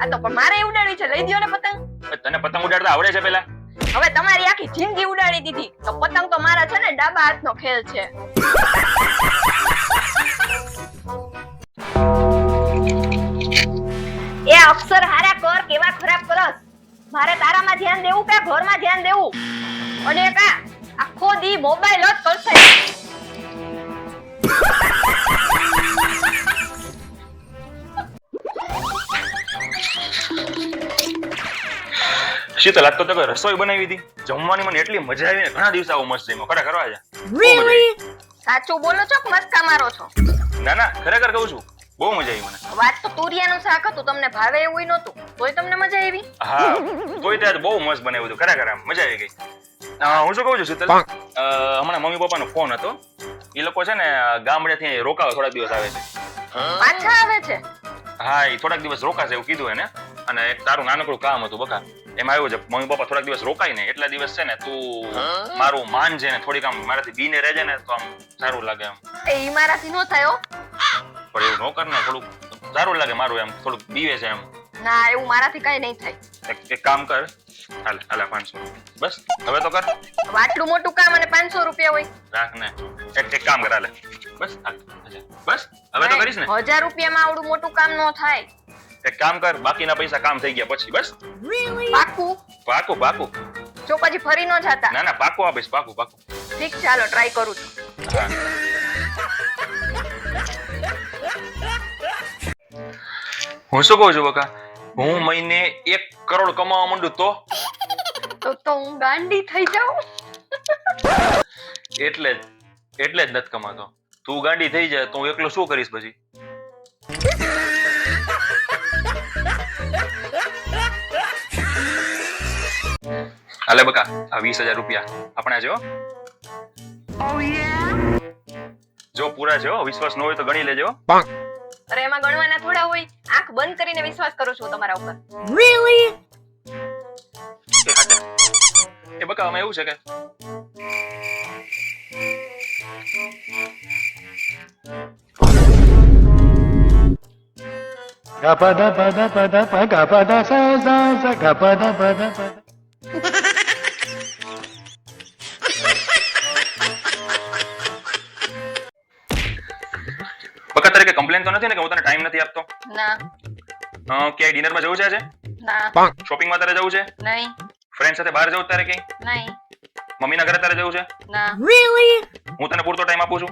આ તો પણ મારે ઉડાડવી છે. લઈ દો ને પતંગ. તને પતંગ ઉડાડતા આવડે છે પેલા? હવે તમારી આખી જિંદગી ઉડાડી દીધી. તો પતંગ તો મારા છે ને ડાબા હાથનો ખેલ છે. એ અક્ષર હારા કર કેવા ખરાબ કરસ. મારે તારામાં ધ્યાન દેવું કે ઘરમાં ધ્યાન દેવું? અને કા આખો દી મોબાઈલ જ કરશે. શીતલ આજ તો તમે રસોઈ બનાવી હતી? જમવાની મને એટલી મજા આવી ને ઘણા દિવસ આવું મસ્ત જમ્યો. ખરેખર આજે સાચું બોલો છો મસ્કા મારો છો? ના ના ખરેખર કહું છું. બહુ મજા આવી મને. વાત તો તુરિયાનું શાક હતું તમને ભાવે એવું નહોતું. તોય તમને મજા આવી? હા તોય તે બહુ મસ્ત બનાવ્યું હતું. ખરેખર આમ મજા આવી ગઈ. હું શું કહું છું શીતલ? હમણાં મમ્મી પપ્પાનો ફોન હતો. એ લોકો છે ને ગામડેથી રોકાવા થોડાક દિવસ આવે છે. પાછા આવે છે? હા એ થોડાક દિવસ રોકાશે એવું કીધું એને. અને એક તારું નાનકડું કામ હતું બકા. એમાં આવ્યું છે મમ્મી પપ્પા થોડાક દિવસ રોકાય ને એટલા દિવસ છે ને તું મારું માન છે ને થોડીક આમ મારાથી બીને રહેજે ને તો આમ સારું લાગે એમ. એ મારાથી નો થયો પણ એવું નો કર ને થોડુંક સારું લાગે મારું એમ થોડુંક બીવે છે એમ. ના એવું મારાથી કઈ નહીં થાય. એક કામ કર હાલ હાલ પાંચસો. બસ હવે તો કર. આટલું મોટું કામ અને પાંચસો રૂપિયા હોય. રાખ ને. એક એક કામ કર હાલે. બસ હાલ, બસ હવે તો કરીશ ને. હજાર રૂપિયામાં આવડું મોટું કામ નો થાય. એક કામ કર બાકીના પૈસા કામ થઈ ગયા પછી બસ. પાકું? પાકું પાકું. જો પછી ફરી ન જાતા. ના ના પાકું આપીશ પાકું પાકું. ઠીક ચાલો ટ્રાય કરું છું. હું શું કહું છું બકા? હું મહિને એક કરોડ કમાવા માંડું તો? તો તો હું ગાંડી થઈ જાઉં. એટલે જ એટલે જ નથી કમાતો. તું ગાંડી થઈ જાય તો હું એકલો શું કરીશ પછી? હાલે બકા આ વીસ હજાર રૂપિયા. આપણા જો જો પૂરા જો વિશ્વાસ ન હોય તો ગણી લેજો. અરે એમાં ગણવાના થોડા હોય. આંખ બંધ કરીને વિશ્વાસ કરું છું તમારા ઉપર. રીલી એ બકા અમે એવું છે કે Gapada pada pada pa gapada સ સ sa gapada pada pada. કે કમ્પ્લેન તો નથી ને કે હું તને ટાઈમ નથી આપતો? ના. અ, ડિનરમાં જવું છે આજે? ના. શોપિંગમાં તારે જવું છે? નહીં. ફ્રેન્ડ સાથે બહાર જવું તારે ક્યાંય? નહીં. મમ્મીના ઘરે તારે જવું છે? ના. હું તને પૂરતો ટાઈમ આપું છું.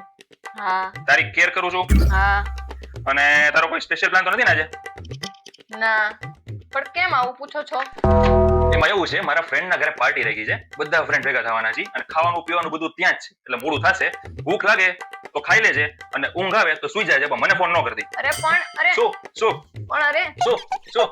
હા. તારી કેર કરું છું. હા. અને તારો કોઈ સ્પેશિયલ પ્લાન તો નથી ને આજે? ના. પણ કેમ આવું પૂછો છો? એમાં એવું છે મારા ફ્રેન્ડ ના ઘરે પાર્ટી રાખી છે. બધા ફ્રેન્ડ ભેગા થવાના છે અને ખાવાનું પીવાનું બધું ત્યાં જ છે. એટલે મોડું થશે. ભૂખ લાગે. તો ખાઈ લેજે અને ઊંઘ આવે તો સુઈ જાય પણ મને ફોન ન કરતી અરે પણ અરે. શું શું? પણ અરે. શું શું?